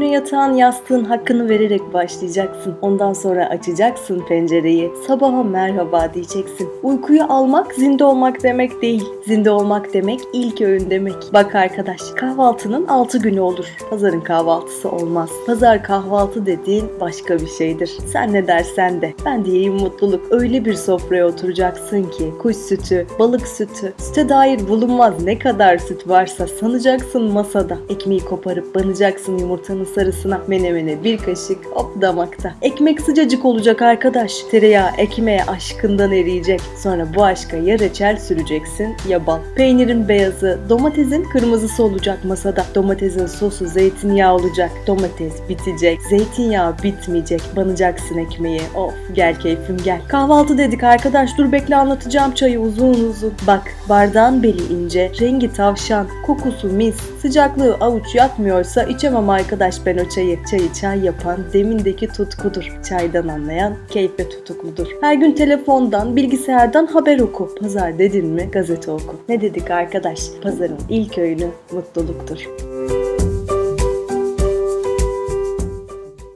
Güne yatağın yastığın hakkını vererek başlayacaksın. Ondan sonra açacaksın pencereyi. Sabaha merhaba diyeceksin. Uykuyu almak zinde olmak demek değil. Zinde olmak demek ilk öğün demek. Bak arkadaş kahvaltının 6 günü olur. Pazarın kahvaltısı olmaz. Pazar kahvaltı dediğin başka bir şeydir. Sen ne dersen de. Ben diyeyim mutluluk. Öyle bir sofraya oturacaksın ki kuş sütü, balık sütü, süte dair bulunmaz ne kadar süt varsa sanacaksın masada. Ekmeği koparıp banacaksın yumurtanın sarısına. Menemene bir kaşık hop damakta. Ekmek sıcacık olacak arkadaş. Tereyağı ekmeğe aşkından eriyecek. Sonra bu aşka ya reçel süreceksin ya bal. Peynirin beyazı, domatesin kırmızısı olacak masada. Domatesin sosu zeytinyağı olacak. Domates bitecek. Zeytinyağı bitmeyecek. Banacaksın ekmeği. Of gel keyfim gel. Kahvaltı dedik arkadaş. Dur bekle anlatacağım çayı uzun uzun. Bak bardağın beli ince, rengi tavşan, kokusu mis, sıcaklığı avuç yatmıyorsa içemem arkadaş ben o çayı. Çayı çay yapan demindeki tutkudur. Çaydan anlayan keyfe tutukludur. Her gün telefondan, bilgisayardan haber oku. Pazar dedin mi gazete oku. Ne dedik arkadaş? Pazarın ilk öğünü mutluluktur.